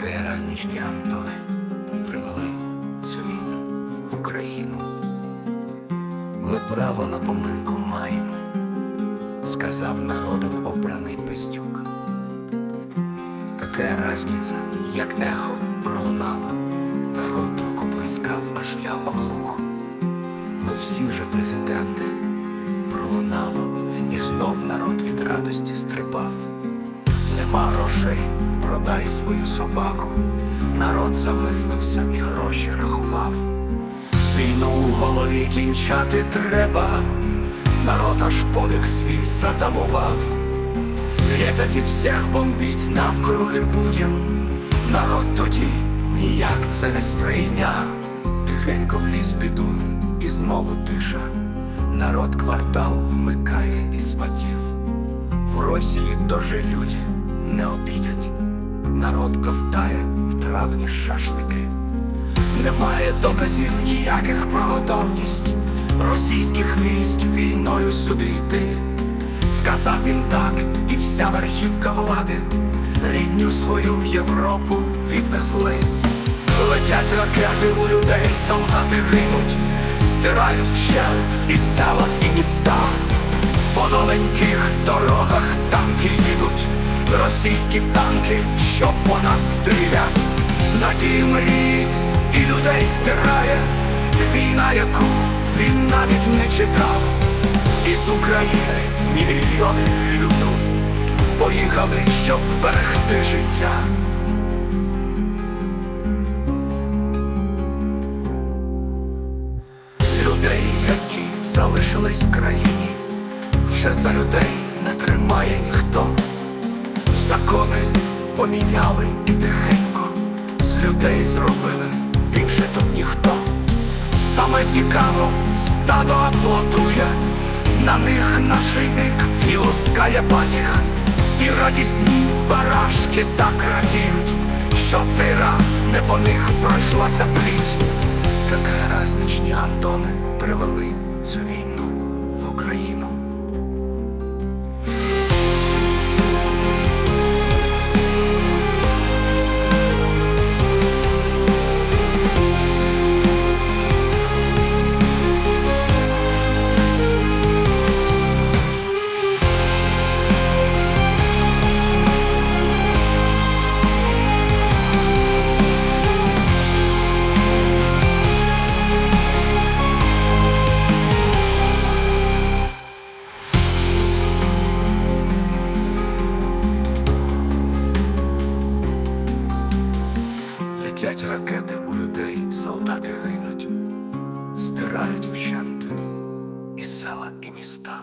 Какая разничні Антони привели війну в Україну. Ми право на помилку маємо, сказав народом обраний Пестюк. Какая разниця, як ехо пролунало, народ рукоплескав, аж я оглух. Ми всі вже президенти пролунало, і знов народ від радості стрибав. Нема грошей, продай свою собаку. Народ замислився і гроші рахував. Війну у голові кінчати треба, народ аж подих свій затамував. Летать всіх бомбить навкруги будем, народ тоді ніяк це не сприйняв. Тихенько в ліс піду і знову тиша. Народ квартал вмикає і сватів. В Росії тоже люди. Народ ковтає в травні шашлики. Немає доказів ніяких про готовність російських військ війною сюди йти. Сказав він так, і вся верхівка влади рідню свою в Європу відвезли. Летять ракети у людей, солдати гинуть, стирають вщент і села, і міста. По новеньких дорогах танки їдуть, російські танки, що по нас стрілять. Надії мрії і людей стирає війна, яку він навіть не чекав. Із України мільйони люду поїхали, щоб вберегти життя. Людей, які залишились в країні, вже за людей не тримає ніхто. Поміняли і тихенько, з людей зробили тут ніхто. Саме цікаво, стадо аплодує, на них нашийник і лускає батіг, і радісні барашки так радіють, що в цей раз не по них пройшлася пліть. Какая разничні Антони привели цю війну ракети у людей, солдати гинуть, стирають вщент і села, і міста.